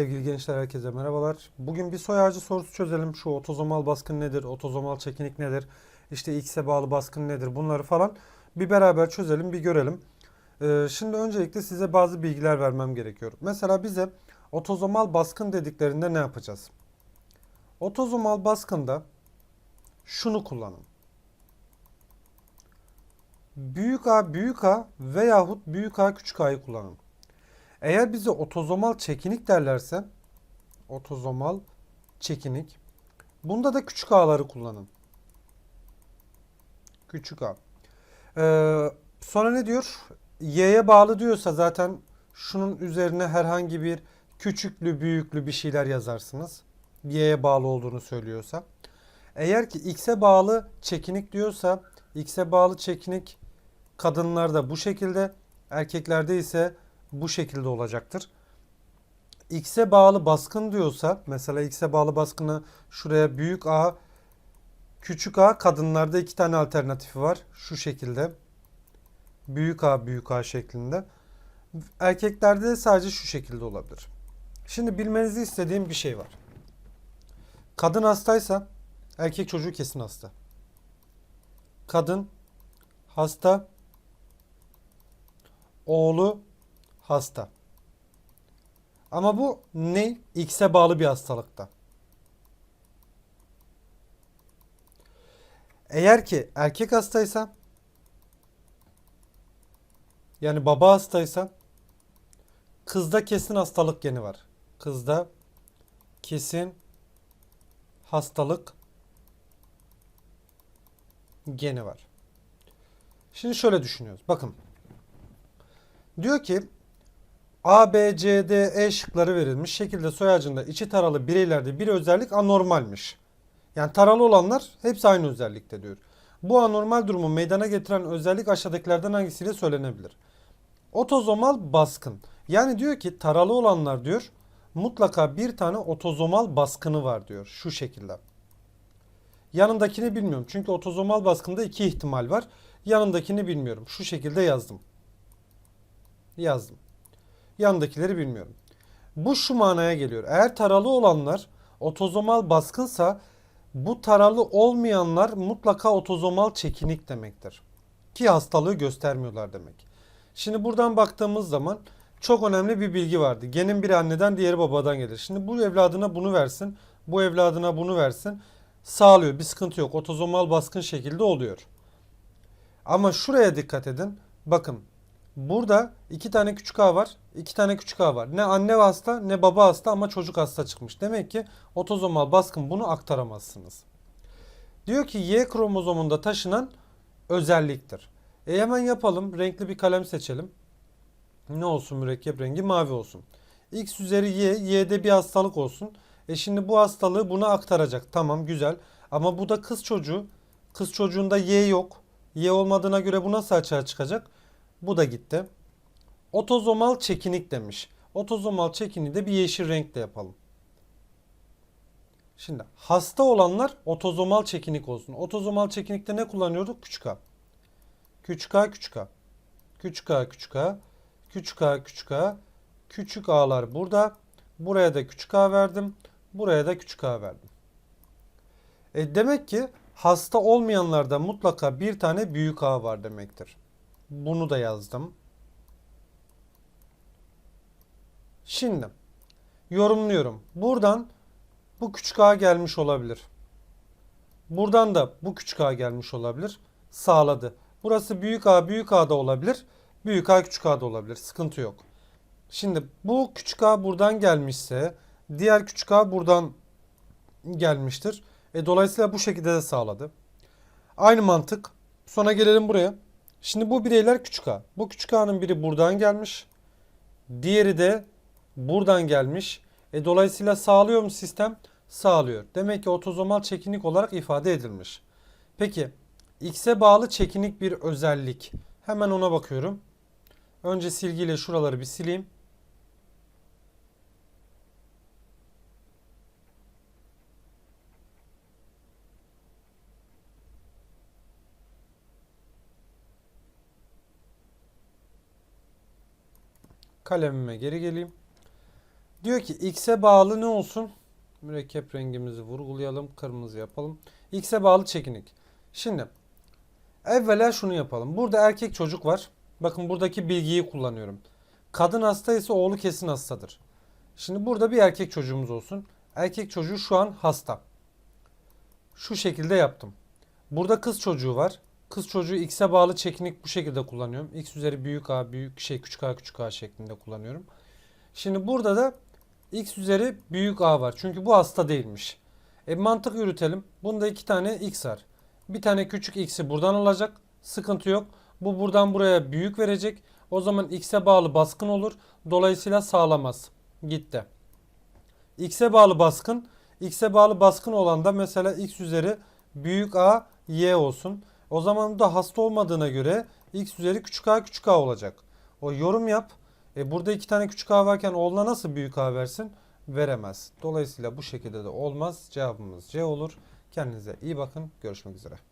Sevgili gençler herkese merhabalar. Bugün bir soy ağacı sorusu çözelim. Şu otozomal baskın nedir? Otozomal çekinik nedir? İşte X'e bağlı baskın nedir? Bunları falan bir beraber çözelim, bir görelim. Ee, şimdi öncelikle size bazı bilgiler vermem gerekiyor. Mesela bize otozomal baskın dediklerinde ne yapacağız? Otozomal baskında şunu kullanın. Büyük A büyük A veyahut büyük A küçük A'yı kullanın. Eğer bize otozomal çekinik derlerse otozomal çekinik. Bunda da küçük a'ları kullanın. Küçük a. Ee, sonra ne diyor? Y'ye bağlı diyorsa zaten şunun üzerine herhangi bir küçüklü büyüklü bir şeyler yazarsınız. Y'ye bağlı olduğunu söylüyorsa. Eğer ki X'e bağlı çekinik diyorsa X'e bağlı çekinik kadınlarda bu şekilde erkeklerde ise bu şekilde olacaktır. X'e bağlı baskın diyorsa mesela X'e bağlı baskını şuraya büyük A küçük A kadınlarda iki tane alternatifi var. Şu şekilde. Büyük A büyük A şeklinde. Erkeklerde de sadece şu şekilde olabilir. Şimdi bilmenizi istediğim bir şey var. Kadın hastaysa erkek çocuğu kesin hasta. Kadın hasta oğlu hasta. Ama bu ne? X'e bağlı bir hastalıkta. Eğer ki erkek hastaysa yani baba hastaysa kızda kesin hastalık geni var. Kızda kesin hastalık geni var. Şimdi şöyle düşünüyoruz. Bakın. Diyor ki A, B, C, D, E şıkları verilmiş. Şekilde soy ağacında içi taralı bireylerde bir özellik anormalmiş. Yani taralı olanlar hepsi aynı özellikte diyor. Bu anormal durumu meydana getiren özellik aşağıdakilerden hangisiyle söylenebilir? Otozomal baskın. Yani diyor ki taralı olanlar diyor mutlaka bir tane otozomal baskını var diyor. Şu şekilde. Yanındakini bilmiyorum. Çünkü otozomal baskında iki ihtimal var. Yanındakini bilmiyorum. Şu şekilde yazdım. Yazdım. Yandakileri bilmiyorum. Bu şu manaya geliyor. Eğer taralı olanlar otozomal baskınsa bu taralı olmayanlar mutlaka otozomal çekinik demektir. Ki hastalığı göstermiyorlar demek. Şimdi buradan baktığımız zaman çok önemli bir bilgi vardı. Genin biri anneden diğeri babadan gelir. Şimdi bu evladına bunu versin, bu evladına bunu versin. Sağlıyor. Bir sıkıntı yok. Otozomal baskın şekilde oluyor. Ama şuraya dikkat edin. Bakın Burada iki tane küçük A var. iki tane küçük A var. Ne anne hasta ne baba hasta ama çocuk hasta çıkmış. Demek ki otozomal baskın bunu aktaramazsınız. Diyor ki Y kromozomunda taşınan özelliktir. E hemen yapalım. Renkli bir kalem seçelim. Ne olsun mürekkep rengi? Mavi olsun. X üzeri Y, Y'de bir hastalık olsun. E şimdi bu hastalığı buna aktaracak. Tamam güzel. Ama bu da kız çocuğu. Kız çocuğunda Y yok. Y olmadığına göre bu nasıl açığa çıkacak? Bu da gitti. Otozomal çekinik demiş. Otozomal çekini de bir yeşil renkle yapalım. Şimdi hasta olanlar otozomal çekinik olsun. Otozomal çekinikte ne kullanıyorduk? Küçük a. Küçük a, küçük a. Küçük a, küçük a. Küçük a, küçük a. Küçük a'lar burada. Buraya da küçük a verdim. Buraya da küçük a verdim. E demek ki hasta olmayanlarda mutlaka bir tane büyük a var demektir. Bunu da yazdım. Şimdi yorumluyorum. Buradan bu küçük a gelmiş olabilir. Buradan da bu küçük a gelmiş olabilir. Sağladı. Burası büyük a büyük a da olabilir. Büyük a küçük a da olabilir. Sıkıntı yok. Şimdi bu küçük a buradan gelmişse diğer küçük a buradan gelmiştir. E, dolayısıyla bu şekilde de sağladı. Aynı mantık. Sonra gelelim buraya. Şimdi bu bireyler küçük a. Bu küçük a'nın biri buradan gelmiş. Diğeri de buradan gelmiş. E dolayısıyla sağlıyor mu sistem? Sağlıyor. Demek ki otozomal çekinik olarak ifade edilmiş. Peki x'e bağlı çekinik bir özellik. Hemen ona bakıyorum. Önce silgiyle şuraları bir sileyim. Kalemime geri geleyim. Diyor ki x'e bağlı ne olsun? Mürekkep rengimizi vurgulayalım. Kırmızı yapalım. X'e bağlı çekinik. Şimdi evvela şunu yapalım. Burada erkek çocuk var. Bakın buradaki bilgiyi kullanıyorum. Kadın hasta ise oğlu kesin hastadır. Şimdi burada bir erkek çocuğumuz olsun. Erkek çocuğu şu an hasta. Şu şekilde yaptım. Burada kız çocuğu var. Kız çocuğu x'e bağlı çekinik bu şekilde kullanıyorum. x üzeri büyük a büyük şey küçük a küçük a şeklinde kullanıyorum. Şimdi burada da x üzeri büyük a var. Çünkü bu hasta değilmiş. E mantık yürütelim. Bunda iki tane x var. Bir tane küçük x'i buradan alacak. Sıkıntı yok. Bu buradan buraya büyük verecek. O zaman x'e bağlı baskın olur. Dolayısıyla sağlamaz. Gitti. X'e bağlı baskın. X'e bağlı baskın olan da mesela x üzeri büyük A y olsun. O zaman da hasta olmadığına göre x üzeri küçük a küçük a olacak. O yorum yap. E burada iki tane küçük a varken oğluna nasıl büyük a versin? Veremez. Dolayısıyla bu şekilde de olmaz. Cevabımız C olur. Kendinize iyi bakın. Görüşmek üzere.